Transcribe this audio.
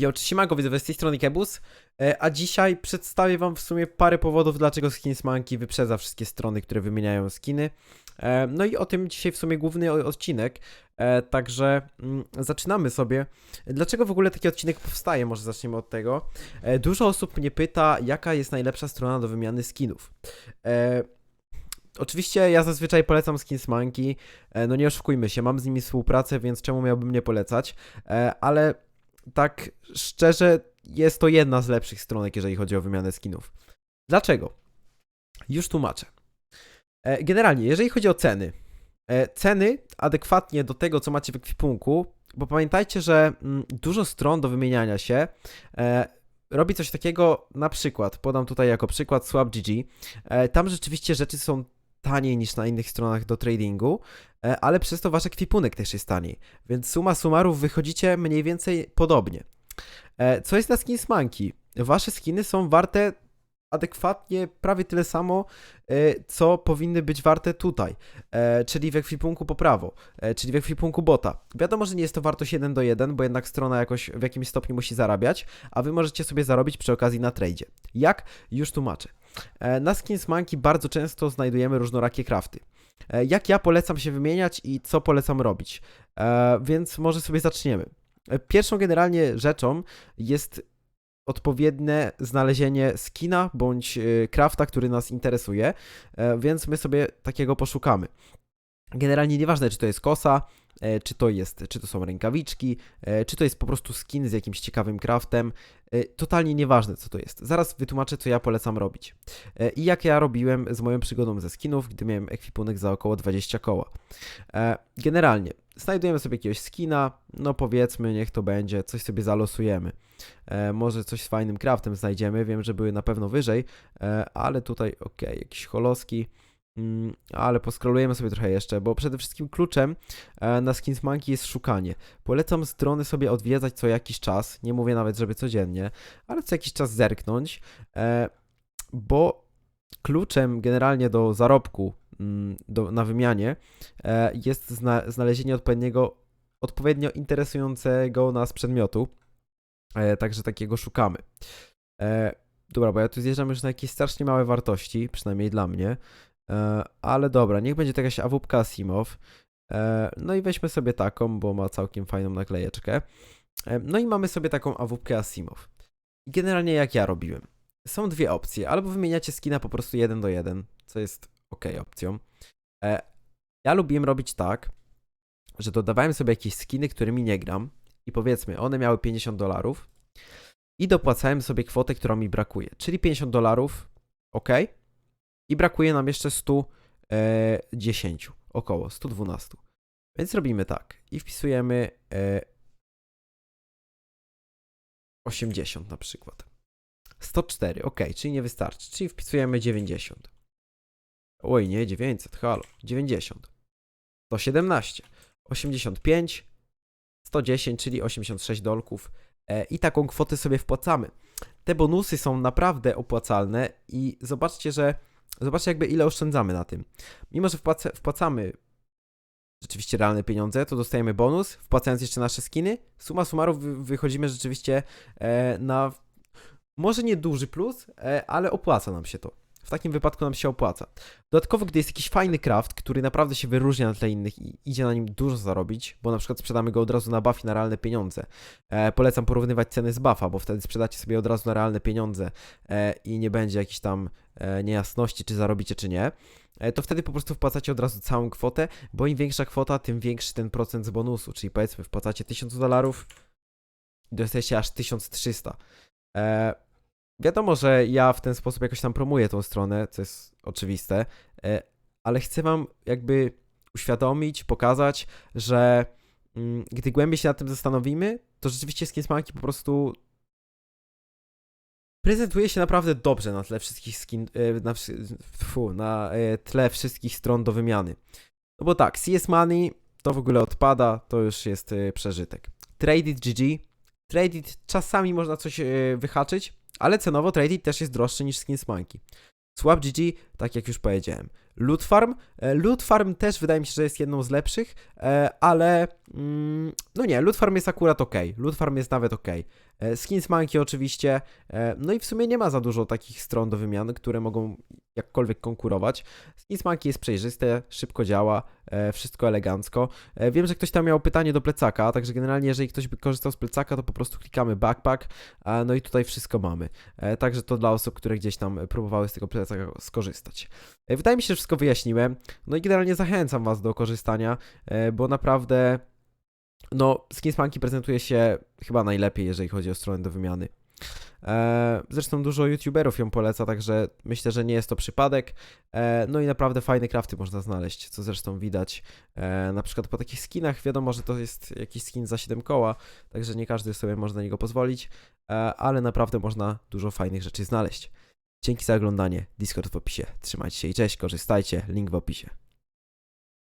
Cześć, siemanko, widzę z tej strony Kebus, e, a dzisiaj przedstawię wam w sumie parę powodów, dlaczego Skins Monkey wyprzedza wszystkie strony, które wymieniają skiny. E, No i o tym dzisiaj w sumie główny odcinek, e, także mm, zaczynamy sobie. Dlaczego w ogóle taki odcinek powstaje? Może zaczniemy od tego. Dużo osób mnie pyta, jaka jest najlepsza strona do wymiany skinów. Oczywiście ja zazwyczaj polecam Skins Monkey, e, no nie oszukujmy się, mam z nimi współpracę, więc czemu miałbym nie polecać, ale tak szczerze, jest to jedna z lepszych stronek, jeżeli chodzi o wymianę skinów. Dlaczego? Już tłumaczę. E, Generalnie, jeżeli chodzi o ceny, e, ceny adekwatnie do tego, co macie w ekwipunku, bo pamiętajcie, że mm, dużo stron do wymieniania się e, robi coś takiego, na przykład, podam tutaj jako przykład SwapGG, tam rzeczywiście rzeczy są taniej niż na innych stronach do tradingu, e, ale przez to wasz ekwipunek też jest taniej. Więc suma summarów wychodzicie mniej więcej podobnie. E, Co jest na Skins Monkey? Wasze skiny są warte adekwatnie prawie tyle samo, e, co powinny być warte tutaj, czyli w ekwipunku po prawo, czyli w ekwipunku bota. Wiadomo, że nie jest to wartość 1 do 1, bo jednak strona jakoś w jakimś stopniu musi zarabiać, a wy możecie sobie zarobić przy okazji na tradzie. Jak? Już tłumaczę. E, Na Skins Monkey bardzo często znajdujemy różnorakie crafty. E, Jak ja polecam się wymieniać i co polecam robić? E, Więc może sobie zaczniemy. Pierwszą generalnie rzeczą jest odpowiednie znalezienie skina bądź crafta, który nas interesuje, więc my sobie takiego poszukamy. Generalnie nieważne, czy to jest kosa, e, czy to jest, czy to są rękawiczki, e, czy to jest po prostu skin z jakimś ciekawym craftem, e, totalnie nieważne, co to jest. Zaraz wytłumaczę, co ja polecam robić. I jak ja robiłem z moją przygodą ze skinów, gdy miałem ekwipunek za około 20 koła. Generalnie, znajdujemy sobie jakiegoś skina, no powiedzmy, niech to będzie, coś sobie zalosujemy. Może coś z fajnym craftem znajdziemy, wiem, że były na pewno wyżej, ale tutaj, okej, jakieś holoski, ale poskrolujemy sobie trochę jeszcze, bo przede wszystkim kluczem e, na Skins Monkey jest szukanie. Polecam strony sobie odwiedzać co jakiś czas, nie mówię nawet, żeby codziennie, ale co jakiś czas zerknąć, e, bo kluczem generalnie do zarobku mm, do, na wymianie e, jest zna, znalezienie odpowiedniego, odpowiednio interesującego nas przedmiotu. Także takiego szukamy. Dobra, bo ja tu zjeżdżam już na jakieś strasznie małe wartości, przynajmniej dla mnie. E, ale dobra, niech będzie to jakaś awupka Asimov. E, no i weźmy sobie taką, bo ma całkiem fajną naklejeczkę. E, no i mamy sobie taką awupkę Asimov. I Generalnie jak ja robiłem. Są dwie opcje. Albo wymieniacie skina po prostu jeden do jeden, co jest ok opcją. Ja lubiłem robić tak, że dodawałem sobie jakieś skiny, którymi nie gram i powiedzmy, one miały 50 dolarów i dopłacałem sobie kwotę, która mi brakuje, czyli 50 dolarów, ok, i brakuje nam jeszcze 110, około 112. Więc robimy tak i wpisujemy e, 80 na przykład. 104, ok, czyli nie wystarczy, czyli wpisujemy 90. Oj, nie, 900, halo, 90. 117, 85, 110, czyli 86 dolków e, i taką kwotę sobie wpłacamy. Te bonusy są naprawdę opłacalne i zobaczcie, że zobaczcie jakby ile oszczędzamy na tym. Mimo, że wpłaca, wpłacamy rzeczywiście realne pieniądze, to dostajemy bonus, wpłacając jeszcze nasze skiny. Suma summarum wy, wychodzimy rzeczywiście e, na może nie duży plus, e, ale opłaca nam się to. W takim wypadku nam się opłaca. Dodatkowo, gdy jest jakiś fajny craft, który naprawdę się wyróżnia na tle innych i idzie na nim dużo zarobić, bo na przykład sprzedamy go od razu na buff i na realne pieniądze. E, polecam porównywać ceny z buffa, bo wtedy sprzedacie sobie od razu na realne pieniądze e, i nie będzie jakichś tam e, niejasności, czy zarobicie, czy nie. E, to wtedy po prostu wpłacacie od razu całą kwotę, bo im większa kwota, tym większy ten procent z bonusu. Czyli powiedzmy, wpłacacie 1000 dolarów i dostajecie aż 1300. E, Wiadomo, że ja w ten sposób jakoś tam promuję tą stronę, co jest oczywiste, e, ale chcę wam jakby uświadomić, pokazać, że mm, gdy głębiej się nad tym zastanowimy, to rzeczywiście Skins Monkey po prostu prezentuje się naprawdę dobrze na tle wszystkich skin, e, na, fu, na e, tle wszystkich stron do wymiany. No bo tak, CS Money to w ogóle odpada, to już jest przeżytek. Traded GG, Traded czasami można coś wyhaczyć, ale cenowo Traded też jest droższy niż Skins Monkey. Swap GG, tak jak już powiedziałem. Loot Farm, e, Loot Farm też wydaje mi się, że jest jedną z lepszych, e, ale no nie, Loot Farm jest akurat ok. Loot Farm jest nawet ok. E, Skins Monkey oczywiście. E, no i w sumie nie ma za dużo takich stron do wymiany, które mogą jakkolwiek konkurować. Skins Monkey jest przejrzyste, szybko działa, e, wszystko elegancko. Wiem, że ktoś tam miał pytanie do plecaka, także generalnie jeżeli ktoś by korzystał z plecaka, to po prostu klikamy backpack, no i tutaj wszystko mamy. Także to dla osób, które gdzieś tam próbowały z tego plecaka skorzystać. Wydaje mi się, że wszystko wyjaśniłem. No i generalnie zachęcam Was do korzystania, bo naprawdę no, Skins Monkey prezentuje się chyba najlepiej, jeżeli chodzi o stronę do wymiany. E, zresztą dużo youtuberów ją poleca, także myślę, że nie jest to przypadek. E, no i naprawdę fajne crafty można znaleźć, co zresztą widać e, na przykład po takich skinach. Wiadomo, że to jest jakiś skin za 7 koła, także nie każdy sobie może na niego pozwolić, ale naprawdę można dużo fajnych rzeczy znaleźć. Dzięki za oglądanie. Discord w opisie. Trzymajcie się i cześć, korzystajcie. Link w opisie.